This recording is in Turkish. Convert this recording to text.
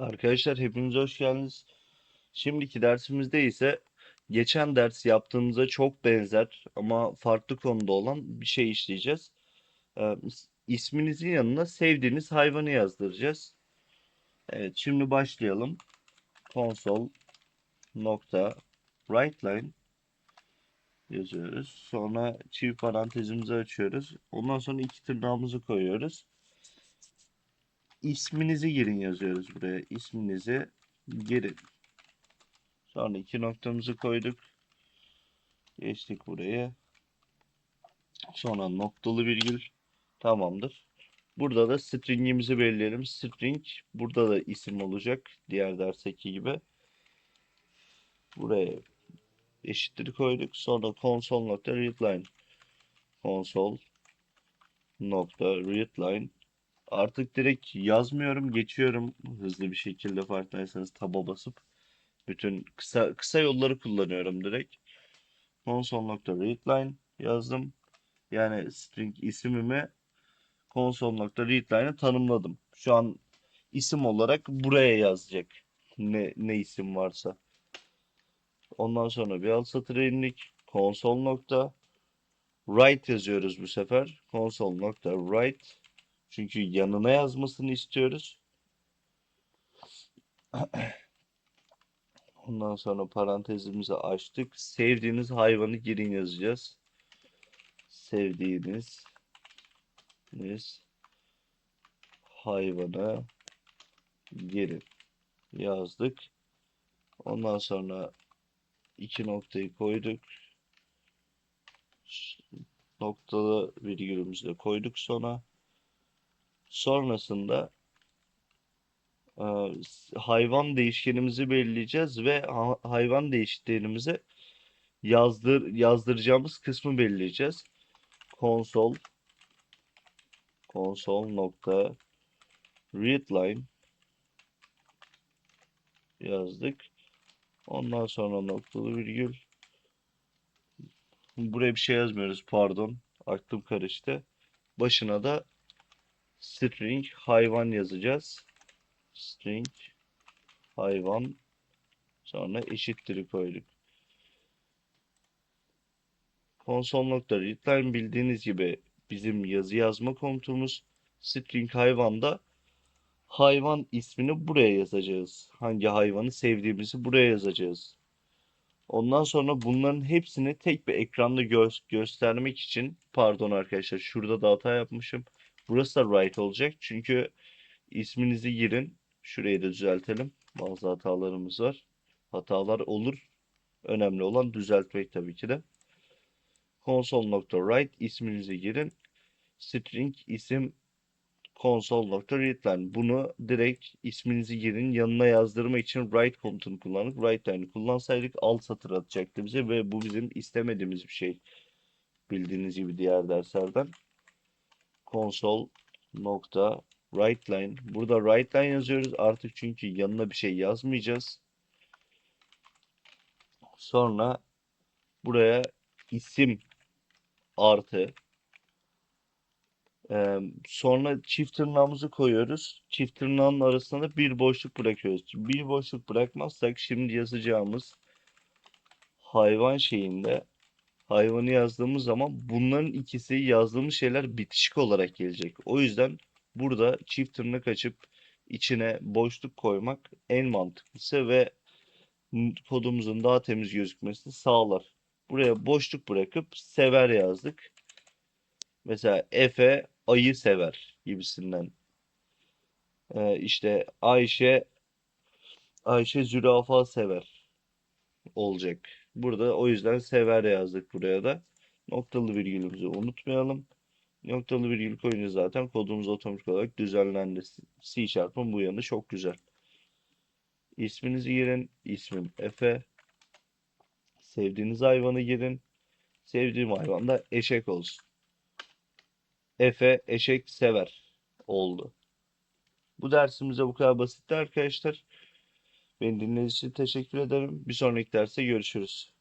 Arkadaşlar hepiniz hoş geldiniz. Şimdiki dersimizde ise geçen ders yaptığımıza çok benzer ama farklı konuda olan bir şey işleyeceğiz. Ee, is- isminizin yanına sevdiğiniz hayvanı yazdıracağız. Evet, şimdi başlayalım. Console nokta writeline yazıyoruz. Sonra çift parantezimizi açıyoruz. Ondan sonra iki tırnağımızı koyuyoruz. İsminizi girin yazıyoruz buraya. İsminizi girin. Sonra iki noktamızı koyduk. Geçtik buraya. Sonra noktalı virgül. Tamamdır. Burada da stringimizi belirleyelim. String burada da isim olacak. Diğer dersteki gibi. Buraya eşittir koyduk. Sonra console nokta readline. Console nokta readline. Artık direkt yazmıyorum, geçiyorum hızlı bir şekilde farkındaysanız taba basıp bütün kısa kısa yolları kullanıyorum direkt. Console.readline yazdım. Yani string isimimi console.readline'e tanımladım. Şu an isim olarak buraya yazacak. Ne, ne isim varsa. Ondan sonra bir alt satıra indik. Console.write yazıyoruz bu sefer. Console.write çünkü yanına yazmasını istiyoruz. Ondan sonra parantezimizi açtık. Sevdiğiniz hayvanı girin yazacağız. Sevdiğiniz niz hayvanı girin yazdık. Ondan sonra iki noktayı koyduk. Noktalı virgülümüzü de koyduk sona. Sonrasında e, hayvan değişkenimizi belirleyeceğiz ve ha- hayvan değişkenimize yazdır yazdıracağımız kısmı belirleyeceğiz. Console console nokta readline yazdık. Ondan sonra noktalı virgül. Buraya bir şey yazmıyoruz pardon. Aklım karıştı. Başına da string hayvan yazacağız. String hayvan sonra eşittir koyduk. Console.readline bildiğiniz gibi bizim yazı yazma komutumuz. String hayvanda hayvan ismini buraya yazacağız. Hangi hayvanı sevdiğimizi buraya yazacağız. Ondan sonra bunların hepsini tek bir ekranda gö- göstermek için pardon arkadaşlar şurada da hata yapmışım. Burası da right olacak. Çünkü isminizi girin. Şurayı da düzeltelim. Bazı hatalarımız var. Hatalar olur. Önemli olan düzeltmek tabii ki de. Console.write isminizi girin. String isim console.readline. Bunu direkt isminizi girin. Yanına yazdırmak için write komutunu kullandık. Write line'i kullansaydık alt satır atacaktı bize ve bu bizim istemediğimiz bir şey. Bildiğiniz gibi diğer derslerden. Console nokta write. Burada write yazıyoruz artık çünkü yanına bir şey yazmayacağız. Sonra buraya isim artı Ee, sonra çift tırnağımızı koyuyoruz. Çift tırnağın arasında da bir boşluk bırakıyoruz. Bir boşluk bırakmazsak şimdi yazacağımız hayvan şeyinde hayvanı yazdığımız zaman bunların ikisi yazdığımız şeyler bitişik olarak gelecek. O yüzden burada çift tırnak açıp içine boşluk koymak en mantıklısı ve kodumuzun daha temiz gözükmesini sağlar. Buraya boşluk bırakıp sever yazdık. Mesela Efe ayı sever gibisinden. Ee, işte Ayşe Ayşe zürafa sever olacak. Burada o yüzden sever yazdık buraya da. Noktalı virgülümüzü unutmayalım. Noktalı virgül koyunca zaten kodumuz otomatik olarak düzenlendi. C çarpım bu yanı çok güzel. İsminizi girin. İsmim Efe. Sevdiğiniz hayvanı girin. Sevdiğim hayvan da eşek olsun. Efe eşek sever oldu. Bu dersimize bu kadar basitti arkadaşlar. Beni dinlediğiniz için teşekkür ederim. Bir sonraki derste görüşürüz.